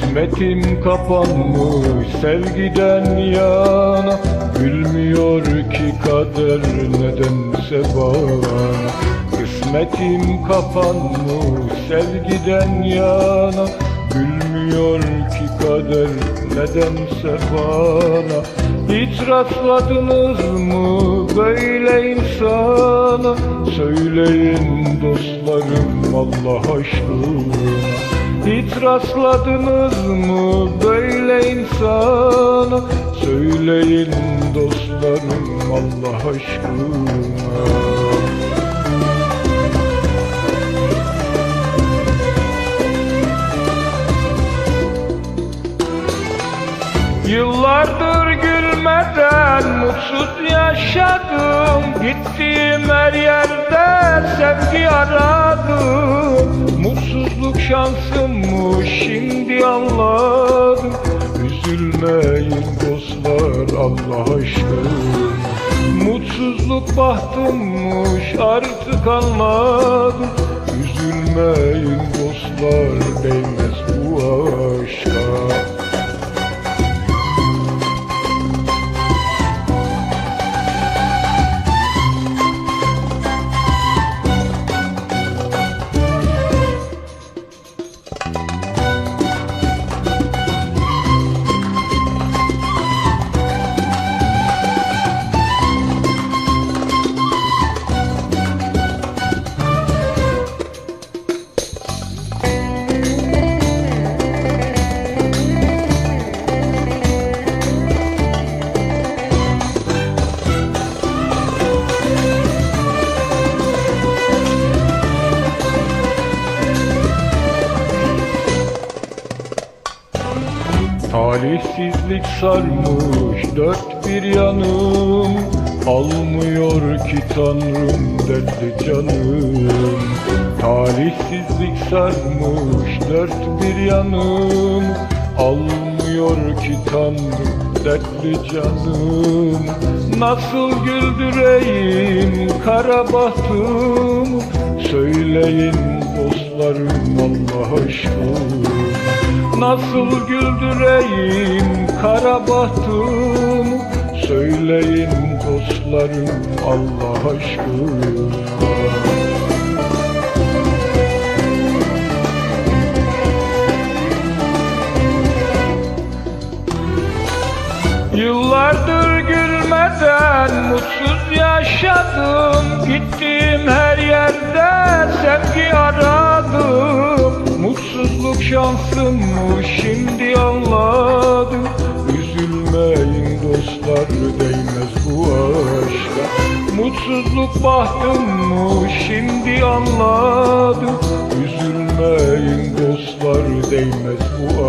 Kısmetim kapanmış sevgiden yana. Gülmüyor ki kader nedense bana. Kısmetim kapanmış sevgiden yana. Gülmüyor ki kader nedense bana. Hiç rastladınız mı böyle insana? Söyleyin dostlarım Allah aşkına hiç rastladınız mı böyle insana Söyleyin dostlarım Allah aşkına. Yıllardır gülmeden mutsuz yaşadım? Gittiğim her yerde sevgi aradım. Mutsuzluk şansımmış şimdi anladım. Üzülmeyin dostlar Allah aşkına. Mutsuzluk bahtımmış artık anladım. Üzülmeyin dostlar değmez Talihsizlik sarmış dört bir yanım. Almıyor ki tanrım derdi canım. Talihsizlik sarmış dört bir yanım. Almıyor ki tanrım dertli canım. Nasıl güldüreyim kara bahtım Söyleyin dostlarım Allah aşkına. Nasıl güldüreyim kara bahtımı Söyleyin dostlarım Allah aşkına. Yıllardır gülmeden mutsuz yaşadım? Gittiğim her yerde sevgi aradım. Mutsuzluk şansımmış şimdi anladım. Üzülmeyin dostlar değmez bu aşka. Mutsuzluk bahtımmış şimdi anladım. Üzülmeyin dostlar değmez bu